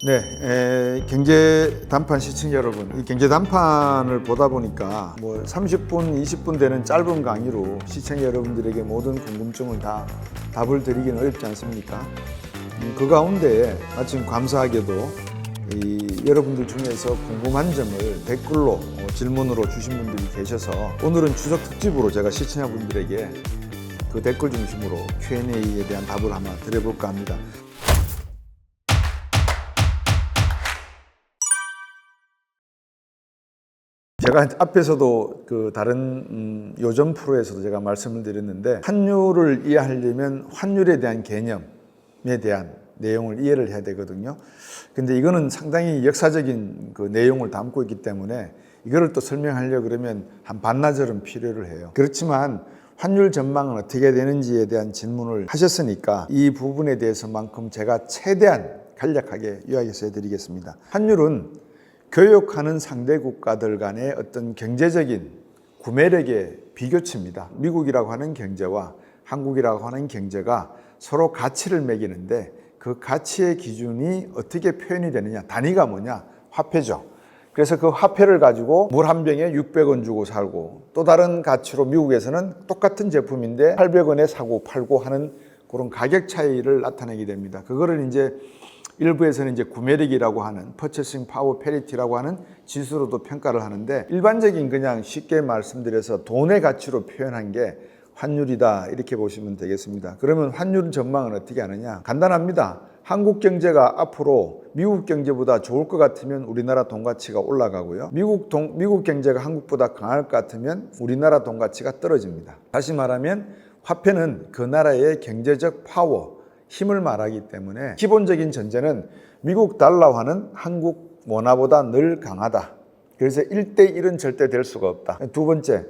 네, 에, 경제 단판 시청자 여러분, 이 경제 단판을 보다 보니까 뭐 30분, 20분 되는 짧은 강의로 시청자 여러분들에게 모든 궁금증을 다 답을 드리기는 어렵지 않습니까? 음, 그 가운데 마침 감사하게도 이 여러분들 중에서 궁금한 점을 댓글로 어, 질문으로 주신 분들이 계셔서 오늘은 추석 특집으로 제가 시청자분들에게 그 댓글 중심으로 Q&A에 대한 답을 한번 드려볼까 합니다. 제가 앞에서도 그 다른 음, 요즘 프로에서도 제가 말씀을 드렸는데 환율을 이해하려면 환율에 대한 개념에 대한 내용을 이해를 해야 되거든요. 근데 이거는 상당히 역사적인 그 내용을 담고 있기 때문에 이거를 또 설명하려 그러면 한 반나절은 필요를 해요. 그렇지만 환율 전망은 어떻게 되는지에 대한 질문을 하셨으니까 이 부분에 대해서만큼 제가 최대한 간략하게 요약해서 해드리겠습니다. 환율은 교역하는 상대 국가들 간의 어떤 경제적인 구매력의 비교치입니다. 미국이라고 하는 경제와 한국이라고 하는 경제가 서로 가치를 매기는데 그 가치의 기준이 어떻게 표현이 되느냐, 단위가 뭐냐, 화폐죠. 그래서 그 화폐를 가지고 물 한 병에 600원 주고 살고 또 다른 가치로 미국에서는 똑같은 제품인데 800원에 사고 팔고 하는 그런 가격 차이를 나타내게 됩니다. 그거를 이제 일부에서는 이제 구매력이라고 하는 purchasing power parity라고 하는 지수로도 평가를 하는데 일반적인 그냥 쉽게 말씀드려서 돈의 가치로 표현한 게 환율이다 이렇게 보시면 되겠습니다. 그러면 환율 전망은 어떻게 하느냐? 간단합니다. 한국 경제가 앞으로 미국 경제보다 좋을 것 같으면 우리나라 돈 가치가 올라가고요. 미국 동, 미국 경제가 한국보다 강할 것 같으면 우리나라 돈 가치가 떨어집니다. 다시 말하면 화폐는 그 나라의 경제적 파워, 힘을 말하기 때문에 기본적인 전제는 미국 달러화는 한국 원화보다 늘 강하다. 그래서 1대1은 절대 될 수가 없다. 두 번째,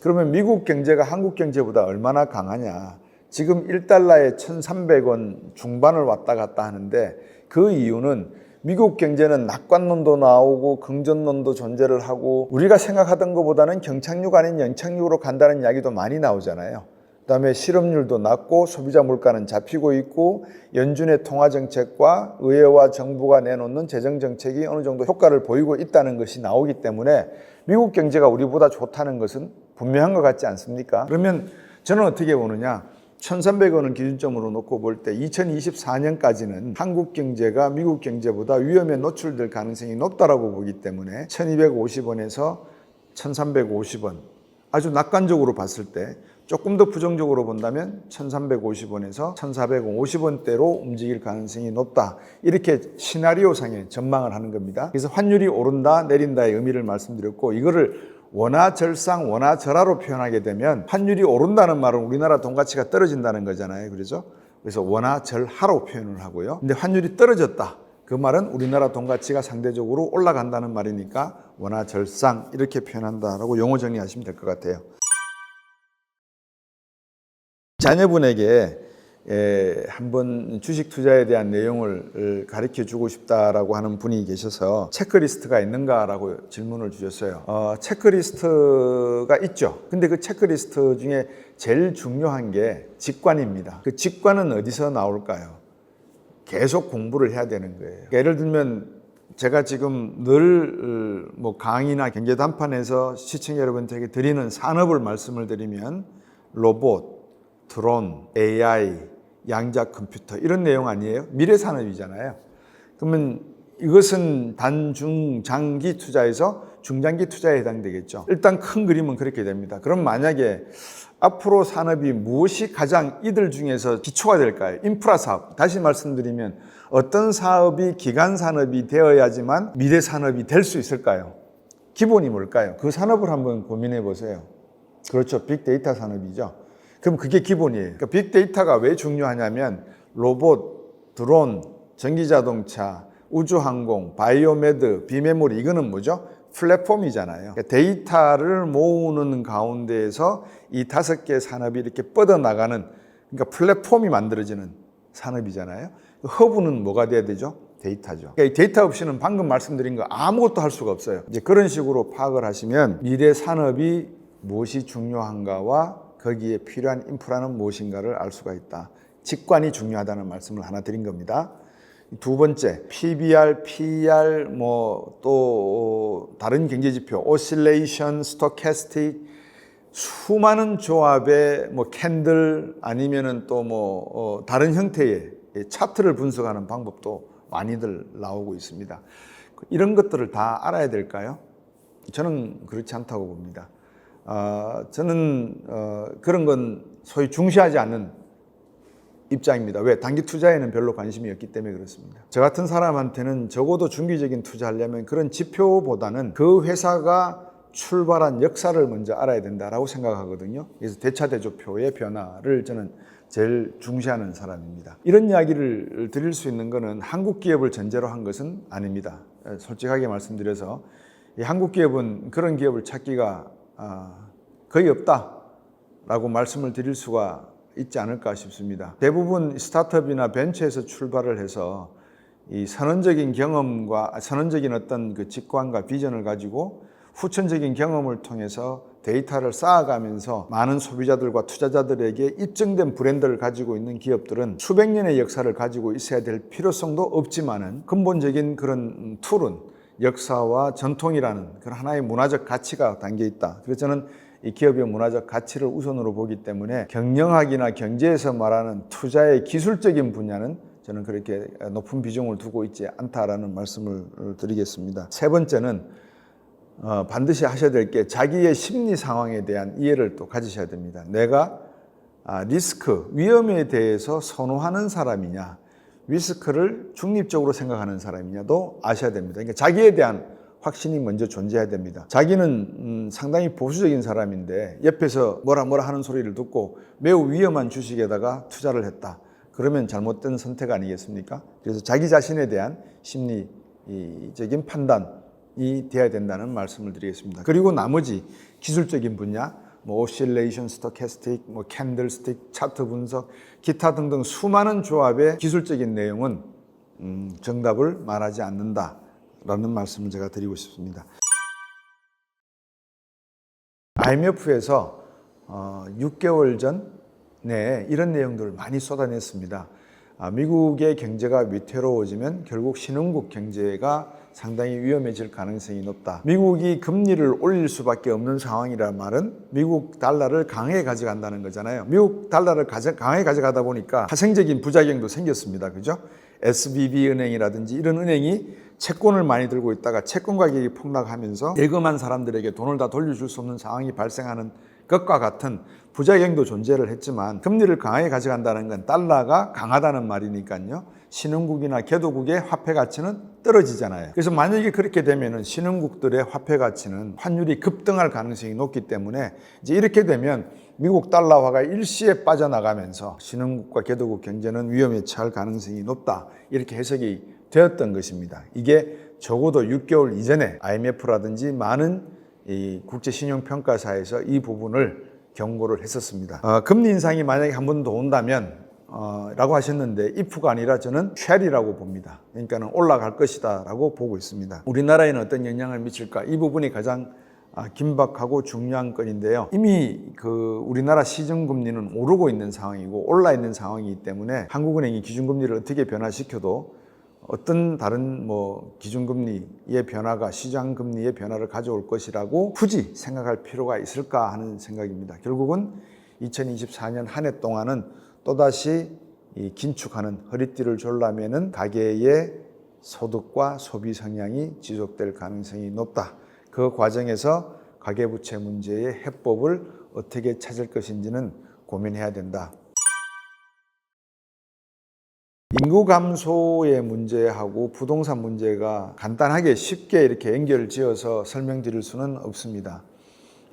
그러면 미국 경제가 한국 경제보다 얼마나 강하냐. 지금 1달러에 1,300원 중반을 왔다 갔다 하는데 그 이유는 미국 경제는 낙관론도 나오고 긍정론도 존재를 하고 우리가 생각하던 것보다는 경착륙 아닌 연착륙으로 간다는 이야기도 많이 나오잖아요. 그다음에 실업률도 낮고 소비자 물가는 잡히고 있고 연준의 통화 정책과 의회와 정부가 내놓는 재정 정책이 어느 정도 효과를 보이고 있다는 것이 나오기 때문에 미국 경제가 우리보다 좋다는 것은 분명한 것 같지 않습니까? 그러면 저는 어떻게 보느냐? 1,300원을 기준점으로 놓고 볼 때 2024년까지는 한국 경제가 미국 경제보다 위험에 노출될 가능성이 높다라고 보기 때문에 1,250원에서 1,350원 아주 낙관적으로 봤을 때 조금 더 부정적으로 본다면 1350원에서 1450원대로 움직일 가능성이 높다. 이렇게 시나리오상의 전망을 하는 겁니다. 그래서 환율이 오른다, 내린다의 의미를 말씀드렸고 이거를 원화절상, 원화절하로 표현하게 되면 환율이 오른다는 말은 우리나라 돈 가치가 떨어진다는 거잖아요. 그렇죠? 그래서 원화절하로 표현을 하고요. 근데 환율이 떨어졌다. 그 말은 우리나라 돈 가치가 상대적으로 올라간다는 말이니까 원화절상 이렇게 표현한다라고 용어 정리하시면 될 것 같아요. 자녀분에게 에, 한번 주식 투자에 대한 내용을 가르쳐 주고 싶다라고 하는 분이 계셔서 체크리스트가 있는가라고 질문을 주셨어요. 어, 체크리스트가 있죠. 근데 그 체크리스트 중에 제일 중요한 게 직관입니다. 그 직관은 어디서 나올까요? 계속 공부를 해야 되는 거예요. 예를 들면 제가 지금 늘 뭐 강의나 경제 단판에서 시청자 여러분들에게 드리는 산업을 말씀을 드리면 로봇, 드론, AI, 양자 컴퓨터 이런 내용 아니에요? 미래 산업이잖아요. 그러면 이것은 단중 장기 투자에서 중장기 투자에 해당되겠죠. 일단 큰 그림은 그렇게 됩니다. 그럼 만약에 앞으로 산업이 무엇이 가장 이들 중에서 기초가 될까요? 인프라 사업. 다시 말씀드리면 어떤 사업이 기간 산업이 되어야지만 미래 산업이 될 수 있을까요? 기본이 뭘까요? 그 산업을 한번 고민해 보세요. 그렇죠. 빅데이터 산업이죠. 그럼 그게 기본이에요. 그러니까 빅데이터가 왜 중요하냐면 로봇, 드론, 전기자동차, 우주항공, 바이오메드, 비메모리 이거는 뭐죠? 플랫폼이잖아요. 그러니까 데이터를 모으는 가운데에서 이 다섯 개 산업이 이렇게 뻗어나가는 그러니까 플랫폼이 만들어지는 산업이잖아요. 허브는 뭐가 돼야 되죠? 데이터죠. 그러니까 이 데이터 없이는 방금 말씀드린 거 아무것도 할 수가 없어요. 이제 그런 식으로 파악을 하시면 미래 산업이 무엇이 중요한가와 거기에 필요한 인프라는 무엇인가를 알 수가 있다. 직관이 중요하다는 말씀을 하나 드린 겁니다. 두 번째 PBR, PER 뭐 또 다른 경제 지표, 오실레이션, 스토캐스틱 수많은 조합의 뭐 캔들 아니면은 또 뭐 다른 형태의 차트를 분석하는 방법도 많이들 나오고 있습니다. 이런 것들을 다 알아야 될까요? 저는 그렇지 않다고 봅니다. 어, 저는 어, 그런 건 소위 중시하지 않는 입장입니다. 왜? 단기 투자에는 별로 관심이 없기 때문에 그렇습니다. 저 같은 사람한테는 적어도 중기적인 투자하려면 그런 지표보다는 그 회사가 출발한 역사를 먼저 알아야 된다라고 생각하거든요. 그래서 대차대조표의 변화를 저는 제일 중시하는 사람입니다. 이런 이야기를 드릴 수 있는 것은 한국 기업을 전제로 한 것은 아닙니다. 솔직하게 말씀드려서 이 한국 기업은 그런 기업을 찾기가 아, 거의 없다라고 말씀을 드릴 수가 있지 않을까 싶습니다. 대부분 스타트업이나 벤처에서 출발을 해서 이 선언적인 경험과 선언적인 어떤 그 직관과 비전을 가지고 후천적인 경험을 통해서 데이터를 쌓아가면서 많은 소비자들과 투자자들에게 입증된 브랜드를 가지고 있는 기업들은 수백 년의 역사를 가지고 있어야 될 필요성도 없지만은 근본적인 그런 툴은 역사와 전통이라는 그런 하나의 문화적 가치가 담겨 있다. 그래서 저는 이 기업의 문화적 가치를 우선으로 보기 때문에 경영학이나 경제에서 말하는 투자의 기술적인 분야는 저는 그렇게 높은 비중을 두고 있지 않다라는 말씀을 드리겠습니다. 세 번째는 어, 반드시 하셔야 될 게 자기의 심리 상황에 대한 이해를 또 가지셔야 됩니다. 내가 아, 리스크, 위험에 대해서 선호하는 사람이냐, 리스크를 중립적으로 생각하는 사람이냐도 아셔야 됩니다. 그러니까 자기에 대한 확신이 먼저 존재해야 됩니다. 자기는 음, 상당히 보수적인 사람인데 옆에서 뭐라 뭐라 하는 소리를 듣고 매우 위험한 주식에다가 투자를 했다. 그러면 잘못된 선택 아니겠습니까? 그래서 자기 자신에 대한 심리적인 판단이 돼야 된다는 말씀을 드리겠습니다. 그리고 나머지 기술적인 분야, 뭐 오실레이션, 스토캐스틱, 뭐 캔들스틱, 차트 분석, 기타 등등 수많은 조합의 기술적인 내용은 음, 정답을 말하지 않는다라는 말씀을 제가 드리고 싶습니다. IMF에서 어, 6개월 전에 이런 내용들을 많이 쏟아냈습니다. 아, 미국의 경제가 위태로워지면 결국 신흥국 경제가 상당히 위험해질 가능성이 높다. 미국이 금리를 올릴 수밖에 없는 상황이란 말은 미국 달러를 강하게 가져간다는 거잖아요. 미국 달러를 가져, 강하게 가져가다 보니까 파생적인 부작용도 생겼습니다. 그죠? SBB 은행이라든지 이런 은행이 채권을 많이 들고 있다가 채권 가격이 폭락하면서 예금한 사람들에게 돈을 다 돌려줄 수 없는 상황이 발생하는 것과 같은 부작용도 존재를 했지만 금리를 강하게 가져간다는 건 달러가 강하다는 말이니까요. 신흥국이나 개도국의 화폐 가치는 떨어지잖아요. 그래서 만약에 그렇게 되면은 신흥국들의 화폐 가치는 환율이 급등할 가능성이 높기 때문에 이제 이렇게 되면 미국 달러화가 일시에 빠져나가면서 신흥국과 개도국 경제는 위험에 처할 가능성이 높다. 이렇게 해석이 되었던 것입니다. 이게 적어도 6개월 이전에 IMF라든지 많은 이 국제신용평가사에서 이 부분을 경고를 했었습니다. 어, 금리 인상이 만약에 한 번 더 온다면 어, 라고 하셨는데 if가 아니라 저는 쉘이라고 봅니다. 그러니까는 올라갈 것이다 라고 보고 있습니다. 우리나라에는 어떤 영향을 미칠까? 이 부분이 가장 아, 긴박하고 중요한 건인데요. 이미 그 우리나라 시중금리는 오르고 있는 상황이고 올라 있는 상황이기 때문에 한국은행이 기준금리를 어떻게 변화시켜도 어떤 다른 뭐 기준금리의 변화가 시장금리의 변화를 가져올 것이라고 굳이 생각할 필요가 있을까 하는 생각입니다. 결국은 2024년 한 해 동안은 또다시 이 긴축하는 허리띠를 졸라매는 가계의 소득과 소비 성향이 지속될 가능성이 높다. 그 과정에서 가계부채 문제의 해법을 어떻게 찾을 것인지는 고민해야 된다. 인구 감소의 문제하고 부동산 문제가 간단하게 쉽게 이렇게 연결 지어서 설명드릴 수는 없습니다.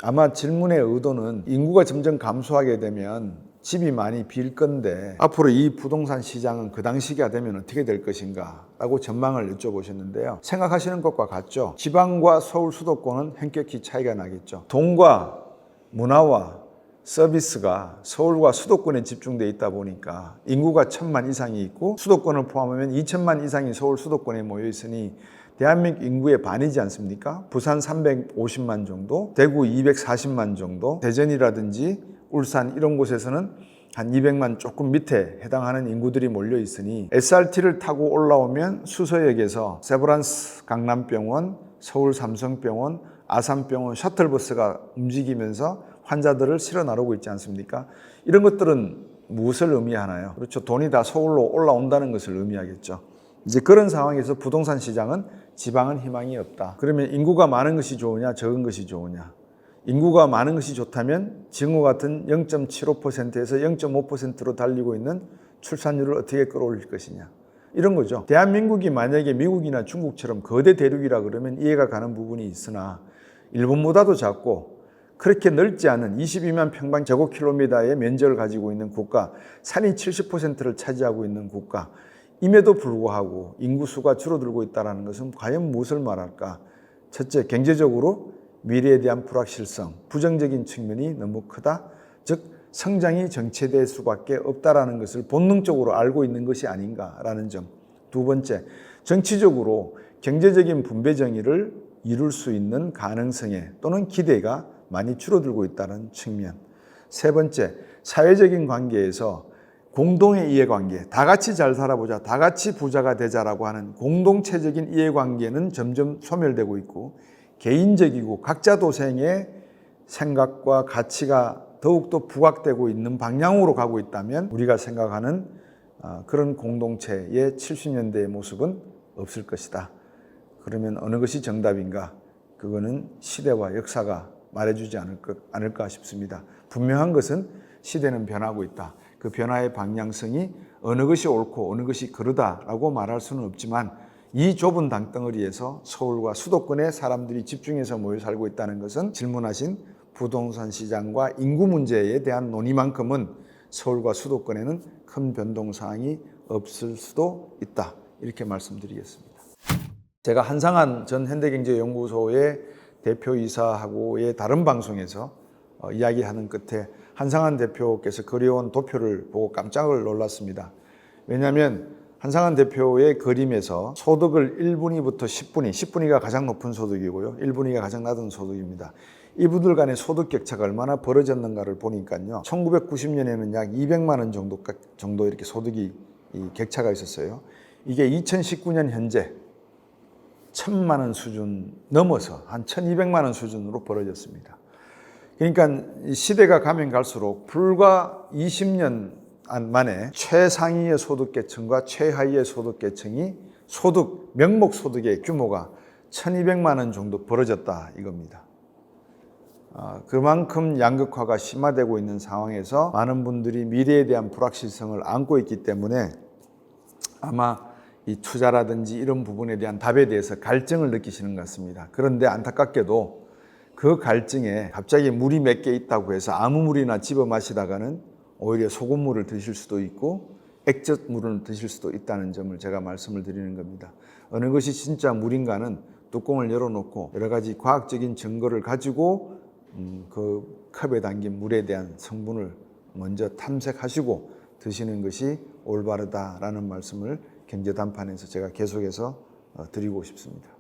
아마 질문의 의도는 인구가 점점 감소하게 되면 집이 많이 빌 건데 앞으로 이 부동산 시장은 그 당시가 되면 어떻게 될 것인가 라고 전망을 여쭤보셨는데요. 생각하시는 것과 같죠. 지방과 서울 수도권은 현격히 차이가 나겠죠. 돈과 문화와 서비스가 서울과 수도권에 집중돼 있다 보니까 인구가 천만 이상이 있고 수도권을 포함하면 2천만 이상이 서울 수도권에 모여 있으니 대한민국 인구의 반이지 않습니까? 부산 350만 정도, 대구 240만 정도, 대전이라든지 울산 이런 곳에서는 한 200만 조금 밑에 해당하는 인구들이 몰려 있으니 SRT를 타고 올라오면 수서역에서 세브란스 강남병원, 서울 삼성병원, 아산병원 셔틀버스가 움직이면서 환자들을 실어 나르고 있지 않습니까? 이런 것들은 무엇을 의미하나요? 그렇죠. 돈이 다 서울로 올라온다는 것을 의미하겠죠. 이제 그런 상황에서 부동산 시장은 지방은 희망이 없다. 그러면 인구가 많은 것이 좋으냐, 적은 것이 좋으냐? 인구가 많은 것이 좋다면 증오 같은 0.75%에서 0.5%로 달리고 있는 출산율을 어떻게 끌어올릴 것이냐. 이런 거죠. 대한민국이 만약에 미국이나 중국처럼 거대 대륙이라 그러면 이해가 가는 부분이 있으나 일본보다도 작고 그렇게 넓지 않은 22만 평방 제곱킬로미터의 면적을 가지고 있는 국가, 산이 70%를 차지하고 있는 국가, 임에도 불구하고 인구수가 줄어들고 있다는 것은 과연 무엇을 말할까? 첫째, 경제적으로 미래에 대한 불확실성, 부정적인 측면이 너무 크다. 즉, 성장이 정체될 수밖에 없다라는 것을 본능적으로 알고 있는 것이 아닌가라는 점. 두 번째, 정치적으로 경제적인 분배 정의를 이룰 수 있는 가능성에 또는 기대가 많이 줄어들고 있다는 측면. 세 번째, 사회적인 관계에서 공동의 이해관계, 다 같이 잘 살아보자, 다 같이 부자가 되자라고 하는 공동체적인 이해관계는 점점 소멸되고 있고 개인적이고 각자 도생의 생각과 가치가 더욱더 부각되고 있는 방향으로 가고 있다면 우리가 생각하는 아, 그런 공동체의 70년대의 모습은 없을 것이다. 그러면 어느 것이 정답인가? 그거는 시대와 역사가 말해주지 않을 것, 않을까 싶습니다. 분명한 것은 시대는 변하고 있다. 그 변화의 방향성이 어느 것이 옳고 어느 것이 그르다라고 말할 수는 없지만 이 좁은 땅덩어리에서 서울과 수도권의 사람들이 집중해서 모여 살고 있다는 것은 질문하신 부동산 시장과 인구 문제에 대한 논의만큼은 서울과 수도권에는 큰 변동 사항이 없을 수도 있다. 이렇게 말씀드리겠습니다. 제가 한상한 전 현대경제연구소의 대표이사하고의 다른 방송에서 어, 이야기하는 끝에 한상한 대표께서 그려온 도표를 보고 깜짝을 놀랐습니다. 왜냐하면 한상한 대표의 그림에서 소득을 1분위부터 10분위, 10분위가 가장 높은 소득이고요. 1분위가 가장 낮은 소득입니다. 이분들 간의 소득 격차가 얼마나 벌어졌는가를 보니까요. 1990년에는 약 200만 원 정도, 정도 이렇게 소득이 이 격차가 있었어요. 이게 2019년 현재 1000만 원 수준 넘어서 한 1200만 원 수준으로 벌어졌습니다. 그러니까 시대가 가면 갈수록 불과 20년 만에 최상위의 소득계층과 최하위의 소득계층이 소득, 명목 소득의 규모가 1200만 원 정도 벌어졌다 이겁니다. 아, 그만큼 양극화가 심화되고 있는 상황에서 많은 분들이 미래에 대한 불확실성을 안고 있기 때문에 아마 이 투자라든지 이런 부분에 대한 답에 대해서 갈증을 느끼시는 것 같습니다. 그런데 안타깝게도 그 갈증에 갑자기 물이 몇 개 있다고 해서 아무 물이나 집어 마시다가는 오히려 소금물을 드실 수도 있고 액젓물을 드실 수도 있다는 점을 제가 말씀을 드리는 겁니다. 어느 것이 진짜 물인가는 뚜껑을 열어놓고 여러 가지 과학적인 증거를 가지고 음, 그 컵에 담긴 물에 대한 성분을 먼저 탐색하시고 드시는 것이 올바르다라는 말씀을 경제 단판에서 제가 계속해서 어, 드리고 싶습니다.